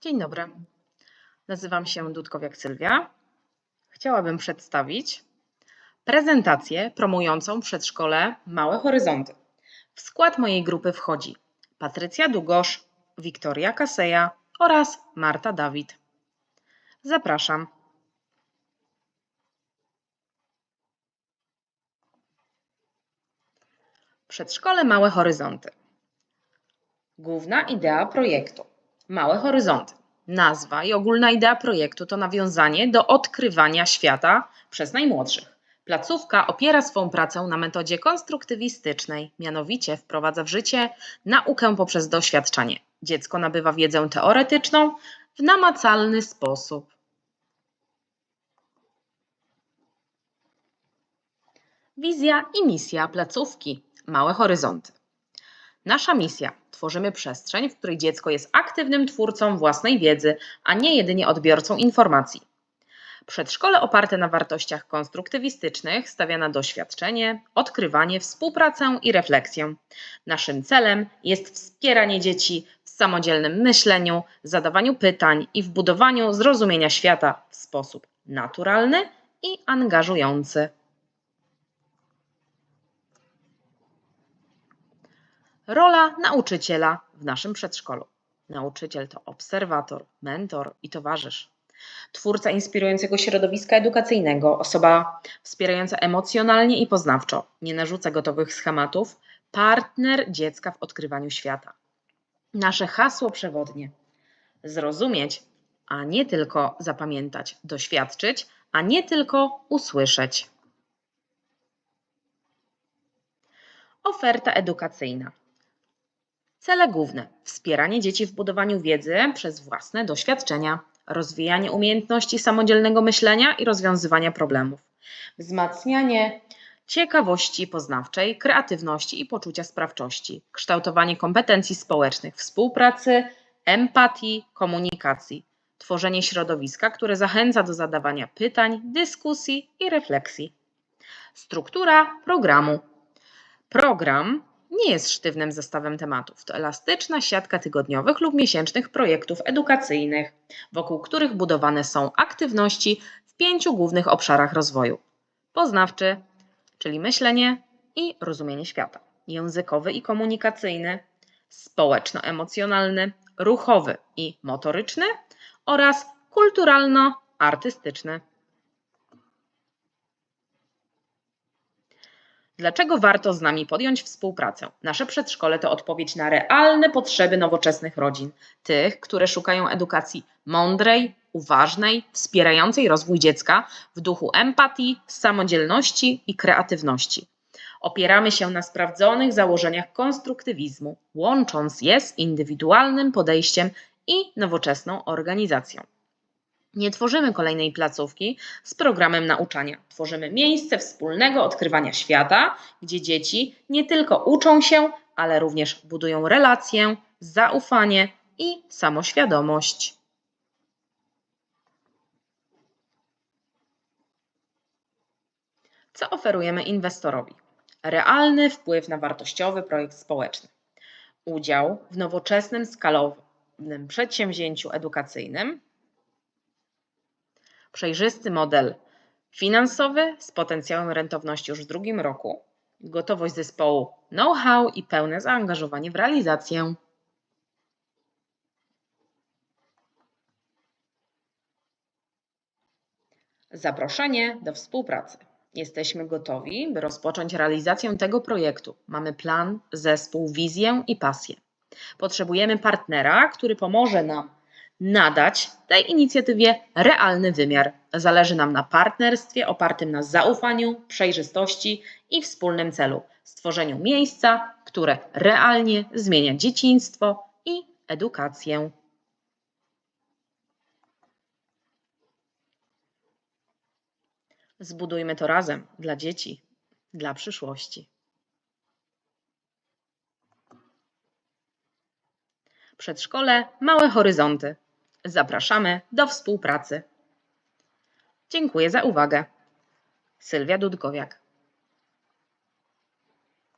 Dzień dobry. Nazywam się Dudkowiak Sylwia. Chciałabym przedstawić prezentację promującą przedszkole Małe Horyzonty. W skład mojej grupy wchodzi Patrycja Dugosz, Wiktoria Kaseja oraz Marta Dawid. Zapraszam. Przedszkole Małe Horyzonty. Główna idea projektu. Małe horyzonty. Nazwa i ogólna idea projektu to nawiązanie do odkrywania świata przez najmłodszych. Placówka opiera swą pracę na metodzie konstruktywistycznej, mianowicie wprowadza w życie naukę poprzez doświadczanie. Dziecko nabywa wiedzę teoretyczną w namacalny sposób. Wizja i misja placówki Małe Horyzonty. Nasza misja tworzymy przestrzeń, w której dziecko jest aktywnym twórcą własnej wiedzy, a nie jedynie odbiorcą informacji. Przedszkole oparte na wartościach konstruktywistycznych stawia na doświadczenie, odkrywanie, współpracę i refleksję. Naszym celem jest wspieranie dzieci w samodzielnym myśleniu, zadawaniu pytań i w budowaniu zrozumienia świata w sposób naturalny i angażujący. Rola nauczyciela w naszym przedszkolu. Nauczyciel to obserwator, mentor i towarzysz. Twórca inspirującego środowiska edukacyjnego, osoba wspierająca emocjonalnie i poznawczo, nie narzuca gotowych schematów, partner dziecka w odkrywaniu świata. Nasze hasło przewodnie: zrozumieć, a nie tylko zapamiętać, doświadczyć, a nie tylko usłyszeć. Oferta edukacyjna. Cele główne: wspieranie dzieci w budowaniu wiedzy przez własne doświadczenia, rozwijanie umiejętności samodzielnego myślenia i rozwiązywania problemów, wzmacnianie ciekawości poznawczej, kreatywności i poczucia sprawczości, kształtowanie kompetencji społecznych, współpracy, empatii, komunikacji, tworzenie środowiska, które zachęca do zadawania pytań, dyskusji i refleksji. Struktura programu. Program nie jest sztywnym zestawem tematów. To elastyczna siatka tygodniowych lub miesięcznych projektów edukacyjnych, wokół których budowane są aktywności w pięciu głównych obszarach rozwoju: poznawczy, czyli myślenie i rozumienie świata, językowy i komunikacyjny, społeczno-emocjonalny, ruchowy i motoryczny oraz kulturalno-artystyczny. Dlaczego warto z nami podjąć współpracę? Nasze przedszkole to odpowiedź na realne potrzeby nowoczesnych rodzin, tych, które szukają edukacji mądrej, uważnej, wspierającej rozwój dziecka w duchu empatii, samodzielności i kreatywności. Opieramy się na sprawdzonych założeniach konstruktywizmu, łącząc je z indywidualnym podejściem i nowoczesną organizacją. Nie tworzymy kolejnej placówki z programem nauczania. Tworzymy miejsce wspólnego odkrywania świata, gdzie dzieci nie tylko uczą się, ale również budują relacje, zaufanie i samoświadomość. Co oferujemy inwestorowi? Realny wpływ na wartościowy projekt społeczny. Udział w nowoczesnym, skalowym przedsięwzięciu edukacyjnym, przejrzysty model finansowy z potencjałem rentowności już w drugim roku, gotowość zespołu know-how i pełne zaangażowanie w realizację. Zaproszenie do współpracy. Jesteśmy gotowi, by rozpocząć realizację tego projektu. Mamy plan, zespół, wizję i pasję. Potrzebujemy partnera, który pomoże nam nadać tej inicjatywie realny wymiar. Zależy nam na partnerstwie opartym na zaufaniu, przejrzystości i wspólnym celu stworzeniu miejsca, które realnie zmienia dzieciństwo i edukację. Zbudujmy to razem dla dzieci, dla przyszłości. Przedszkole Małe Horyzonty. Zapraszamy do współpracy. Dziękuję za uwagę. Sylwia Dudkowiak.